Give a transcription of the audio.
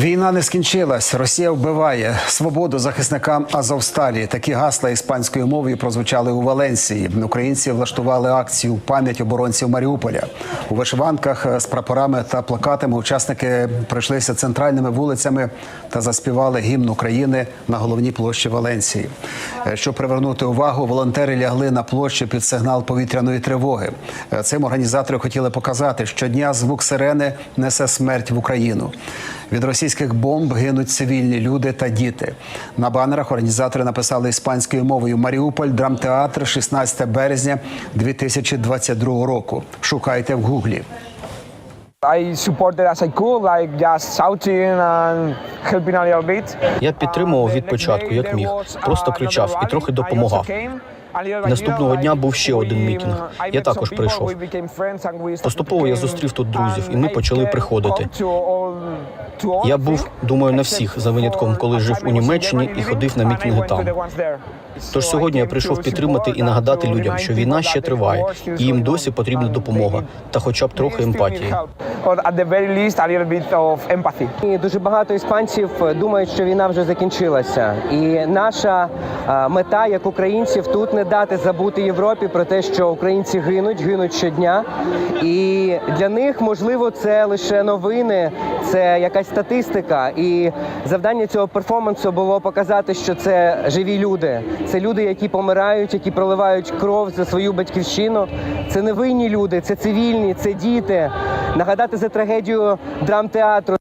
Війна не скінчилась. Росія вбиває свободу захисникам Азовсталі. Такі гасла іспанською мовою прозвучали у Валенсії. Українці влаштували акцію пам'ять оборонців Маріуполя. У вишиванках з прапорами та плакатами учасники пройшлися центральними вулицями та заспівали гімн України на головній площі Валенсії. Е, Щоб привернути увагу, волонтери лягли на площу під сигнал повітряної тривоги. Е, Цим організатори хотіли показати, що щодня звук сирени несе смерть в Україну. Від російських бомб гинуть цивільні люди та діти. На банерах організатори написали іспанською мовою Маріуполь, драмтеатр, 16 березня 2022 року. Шукайте в гуглі. I supported as I could, like just shouting and helping a little bit. Я підтримував від початку, як міг. Просто кричав і трохи допомагав. Наступного дня був ще один мітинг. Я також прийшов. Поступово я зустрів тут друзів, і ми почали приходити. Я був, думаю, на всіх за винятком, коли жив у Німеччині і ходив на мітинги там. Тож сьогодні я прийшов підтримати і нагадати людям, що війна ще триває, і їм досі потрібна допомога та хоча б трохи емпатії. І дуже багато іспанців думають, що війна вже закінчилася. І наша е, мета як українців тут не дати забути Європі про те, що українці гинуть, гинуть щодня. І для них можливо це лише новини, це якась статистика. І завдання цього перформансу було показати, що це живі люди. Це люди, які помирають, які проливають кров за свою батьківщину. Це невинні люди, це цивільні, це діти. Нагадати за трагедію драмтеатру.